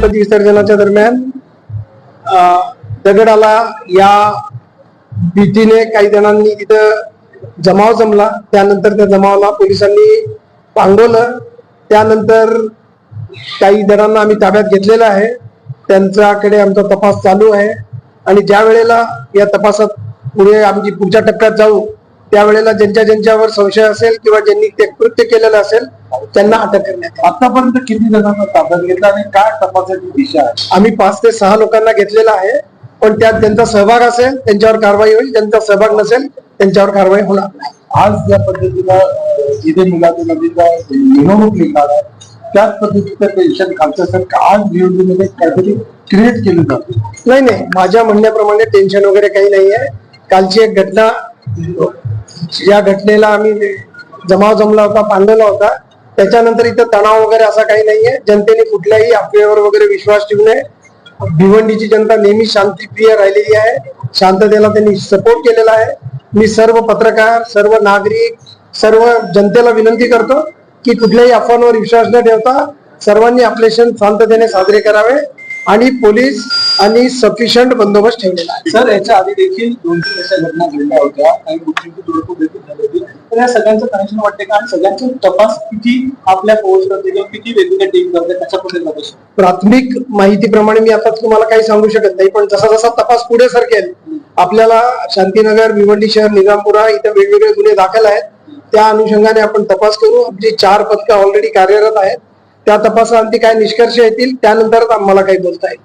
गणपती विसर्जनाच्या दरम्यान दगडाला या भीतीने काही जणांनी तिथं जमाव जमला. त्यानंतर त्या जमावाला पोलिसांनी पांगवलं. त्यानंतर काही जणांना आम्ही ताब्यात घेतलेलं आहे. त्यांच्याकडे आमचा तपास चालू आहे. आणि ज्या वेळेला या तपासात पुढे आमची पुढच्या टप्प्यात जाऊ त्यावेळेला ज्यांच्या ज्यांच्यावर संशय असेल किंवा ज्यांनी ते कृत्य केलेलं असेल त्यांना अटक करण्यात. आतापर्यंत किती जणांना ताब्यात घेतला आणि काय तपासाची दिशा आहे? आम्ही पाच ते सहा लोकांना घेतलेला आहे पण त्यात ज्यांचा सहभाग असेल त्यांच्यावर कारवाई होईल. ज्यांचा सहभाग नसेल त्यांच्यावर कारवाई होणार नाही. आज ज्या पद्धतीनं जिथे मिलादी नदीचा मिरवणूक निघाला त्याच पद्धतीचं टेन्शन खालचं का? आज निवडणुकीमध्ये काहीतरी क्रिएट केलं जातं. नाही नाही. माझ्या म्हणण्याप्रमाणे टेन्शन वगैरे काही नाही आहे कालची एक घटना या घटनेला आम्ही जमाव जमला होता पांगवला होता. त्याच्यानंतर इथं तणाव वगैरे असा काही नाहीये. जनतेने कुठल्याही अफवेवर वगैरे विश्वास ठेवू नये. भिवंडीची जनता नेहमी शांतीप्रिय राहिलेली आहे. शांततेला त्यांनी सपोर्ट केलेला आहे. मी सर्व पत्रकार सर्व नागरिक सर्व जनतेला विनंती करतो की कुठल्याही अफवांवर विश्वास न ठेवता सर्वांनी आपले सण शांततेने साजरे करावे आणि पोलीस आणि सफिशियंट बंदोबस्त ठेवलेला आहे. सर याच्या आधी देखील दोन तीन अशा घटना घडल्या होत्या. काही गोष्टींची तुडफूड देखील झाली होती. तर या सगळ्यांचं कनेक्शन वाटते का? आणि सगळ्यांचे तपास किती आपल्या पोहोच करते किंवा किती वेगवेगळ्या टीम करते त्याच्याबद्दल नका प्राथमिक माहितीप्रमाणे मी आता तुम्हाला काही सांगू शकत नाही पण जसा जसा तपास पुढे सरकेल आपल्याला शांतीनगर भिवंडी शहर निजामपुरा इथे वेगवेगळे गुन्हे दाखल आहेत. त्या अनुषंगाने आपण तपास करू. आमची चार पथकं ऑलरेडी कार्यरत आहेत. त्या तपासाअंती काय निष्कर्ष येतील त्यानंतरच आम्हाला काही बोलता येईल.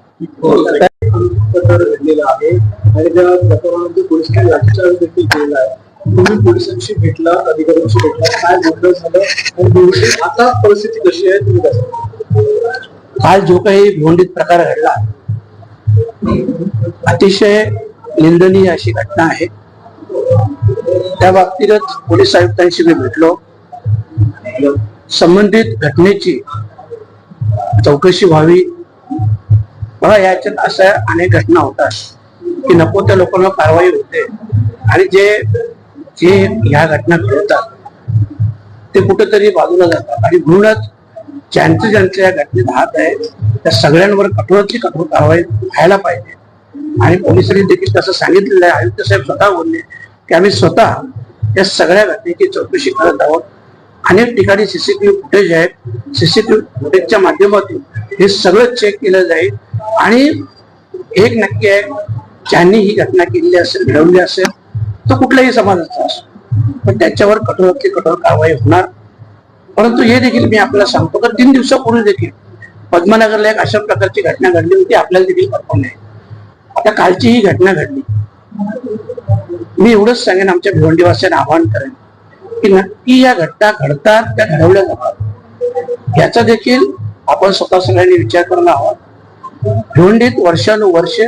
घडलेला आहे. आणि त्या प्रकरणामध्ये पोलिसांनी लाठीचार्ज देखील केलेला आहे. तुम्ही पोलिसांशी भेटला अधिकाऱ्यांशी भेटला काय बोलणं झालं आणि दोघे आता परिस्थिती कशी आहे तुम्ही कसं काल जो काही भोंडीत प्रकार घडला अतिशय निंदनीय अशी घटना आहे. त्या बाबतीतच पोलीस आयुक्तांशी मी भेटलो. संबंधित घटनेची चौकशी व्हावी. मला याच्यात अशा अनेक घटना होतात की नको त्या लोकांना कारवाई होते. आणि जे जे ह्या घटना घडवतात ते कुठेतरी बाजूला जातात. आणि म्हणूनच ज्यांचं ज्यांचं या घटनेत हात आहे त्या सगळ्यांवर कठोरातली कठोर कारवाई व्हायला पाहिजे. आणि पोलिसांनी देखील तसं सांगितलेलं आहे. आयुक्त साहेब स्वतः बोलले की आम्ही स्वतः या सगळ्या घटनेची चौकशी करत आहोत. अनेक ठिकाणी सीसीटीव्ही फुटेज आहेत. सीसीटीव्ही फुटेजच्या माध्यमातून हे सगळं चेक केलं जाईल. आणि एक नक्की आहे ज्यांनी ही घटना केलेली असेल घडवली असेल तो कुठल्याही समाजाचा असो. पण त्याच्यावर कठोरातली कठोर कारवाई होणार. परंतु हे देखील मी आपल्याला सांगतो तर तीन दिवसापूर्वी देखील पद्मनगरला एक अशा प्रकारची घटना घडली होती आपल्याला देखील कल्पना नाही. आता कालची ही घटना घडली. मी एवढंच सांगेन आमच्या भिवंडीवासियांना आवाहन करेन की नक्की या घटना घडतात त्या घडवल्या जातात याचा देखील आपण स्वतः सगळ्यांनी विचार करणं आहोत. भिवंडीत वर्षानुवर्ष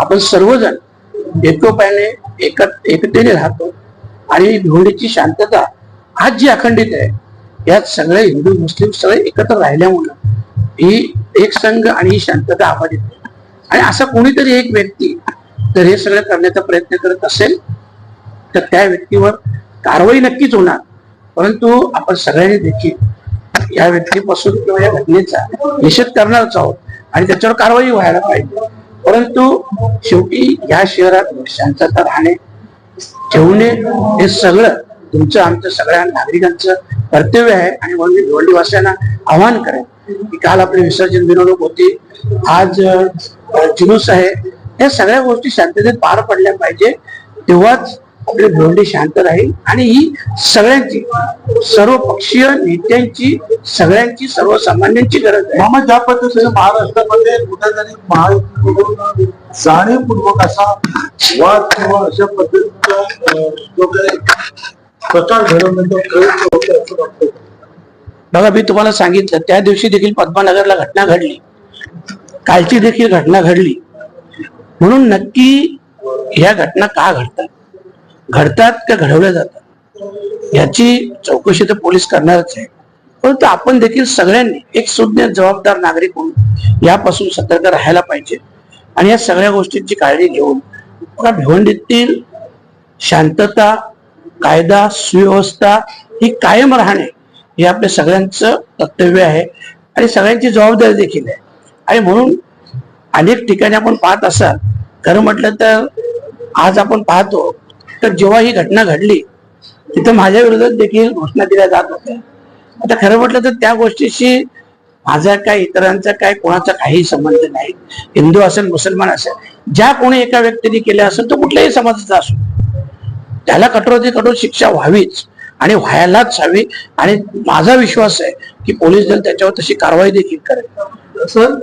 आपण सर्वजण एकोप्याने एकतेने राहतो. आणि भिवंडीची शांतता आज जी अखंडित आहे यात सगळे हिंदू मुस्लिम सगळे एकत्र राहिल्यामुळं ही एक संघ आणि ही शांतता अबाधित आहे आणि असा कोणीतरी एक व्यक्ती जर हे सगळं करण्याचा प्रयत्न करत असेल तर त्या व्यक्तीवर कारवाई नक्कीच होणार. परंतु आपण सगळ्यांनी देखील या व्यक्तीपासून किंवा या घटनेचा निषेध करणारच आहोत आणि त्याच्यावर कारवाई व्हायला पाहिजे. परंतु शेवटी या शहरात शांतता राहणे ठेवणे हे सगळं तुमचं आमचं सगळ्या नागरिकांचं कर्तव्य आहे आणि म्हणून मी भिवंडीवासियांना आवाहन करेन की काल आपली विसर्जन मिरवणूक होती. आज जुलूस आहे या सगळ्या गोष्टी शांततेत पार पडल्या पाहिजे. तेव्हाच आपली भिवंडी शांत राहील आणि ही सगळ्यांची सर्व पक्षीय नेत्यांची सगळ्यांची सर्वसामान्यांची गरज आहे. मामा ज्या पद्धतीने महाराष्ट्रामध्ये कुठेतरी महायुतीकडून जाणीवपूर्वक असा वाद किंवा अशा पद्धतीचा जो काही प्रकार घडवण्याचा प्रयत्न होतो असं वाटतं बघा मी तुम्हाला सांगितलं त्या दिवशी देखील पद्मानगरला घटना घडली. कालची देखील घटना घडली. म्हणून नक्की ह्या घटना का घडतात? घडतात का घडवल्या जातात? याची चौकशी तर पोलीस करणारच आहे. परंतु आपण देखील सगळ्यांनी एक सुज्ञ जबाबदार नागरिक म्हणून यापासून सतर्क राहायला पाहिजे. आणि या सगळ्या गोष्टींची काळजी घेऊन बघा भिवंडीतील शांतता कायदा सुव्यवस्था ही कायम राहणे हे आपल्या सगळ्यांचं कर्तव्य आहे. आणि सगळ्यांची जबाबदारी देखील आहे. आणि म्हणून अनेक ठिकाणी आपण पाहत असाल खरं म्हटलं तर आज आपण पाहतो तर जेव्हा ही घटना घडली तिथं माझ्या विरोधात देखील घोषणा दिल्या जात होत्या. आता खरं म्हटलं तर त्या गोष्टीशी माझा काय इतरांचा काय कोणाचा काही संबंध नाही. हिंदू असेल मुसलमान असेल ज्या कोणी एका व्यक्तीने केल्या असेल तो कुठल्याही समाजाचा असो. त्याला कठोर कठोर शिक्षा व्हावीच आणि व्हायलाच हवी. आणि माझा विश्वास आहे की पोलीस दल त्याच्यावर तशी कारवाई देखील करेल. सर